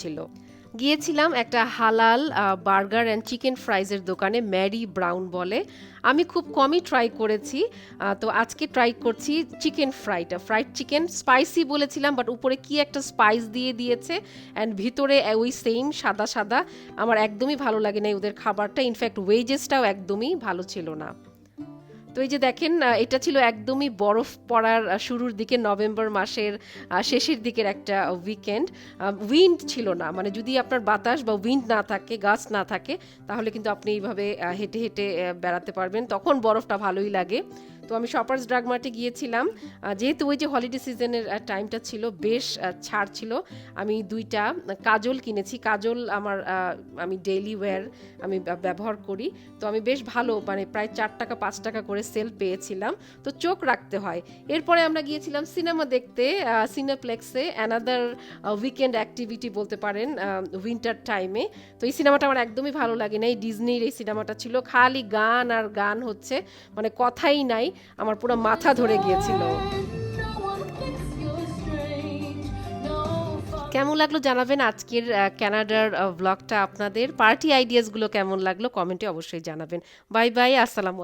ছিল। গিয়েছিলাম একটা হালাল বার্গার অ্যান্ড চিকেন ফ্রাইজের দোকানে, ম্যারি ব্রাউন বলে। আমি খুব কমই ট্রাই করেছি তো আজকে ট্রাই করছি চিকেন ফ্রাইটা। ফ্রাইড চিকেন, স্পাইসি বলেছিলাম, বাট উপরে কি একটা স্পাইস দিয়ে দিয়েছে, অ্যান্ড ভিতরে ওই সেম, সাদা সাদা। আমার একদমই ভালো লাগে না ওদের খাবারটা, ইনফ্যাক্ট ওয়েজেসটাও একদমই ভালো ছিল না। তো এই যে দেখেন এটা ছিল একদমই বরফ পড়ার শুরুর দিকে নভেম্বর মাসের শেষের দিকের একটা উইকেন্ড উইন্ড ছিল না মানে যদি আপনার বাতাস বা উইন্ড না থাকে, গাছ না থাকে, তাহলে কিন্তু আপনি এইভাবে হেঁটে হেঁটে বেড়াতে পারবেন। তখন বরফটা ভালোই লাগে। তো আমি শপার্স ড্রাগ মার্টে গিয়েছিলাম। যেহেতু ওই যে হলিডে সিজনের টাইমটা ছিল, বেশ ছাড় ছিল, আমি দুইটা কাজল কিনেছি। কাজল আমার আমি ডেইলি ওয়্যার আমি ব্যবহার করি। তো আমি বেশ ভালো মানে প্রায় চার টাকা, পাঁচ টাকা করে সেল পেয়েছিলাম। তো চোখ রাখতে হয়। এরপরে আমরা গিয়েছিলাম সিনেমা দেখতে সিনেপ্লেক্সে অ্যানাদার উইকেন্ড অ্যাক্টিভিটি বলতে পারেন উইন্টার টাইমে তো এই সিনেমাটা আমার একদমই ভালো লাগে না। এই ডিজনির এই সিনেমাটা ছিল। খালি গান আর গান হচ্ছে মানে কথাই নাই। আমার পুরো মাথা ধরে গিয়েছিল। কেমন লাগল জানাবেন আজকের ক্যানাডার ব্লগটা আপনাদের? পার্টি আইডিয়াসগুলো কেমন লাগল? কমেন্টে অবশ্যই জানাবেন। বাই বাই আসসালামু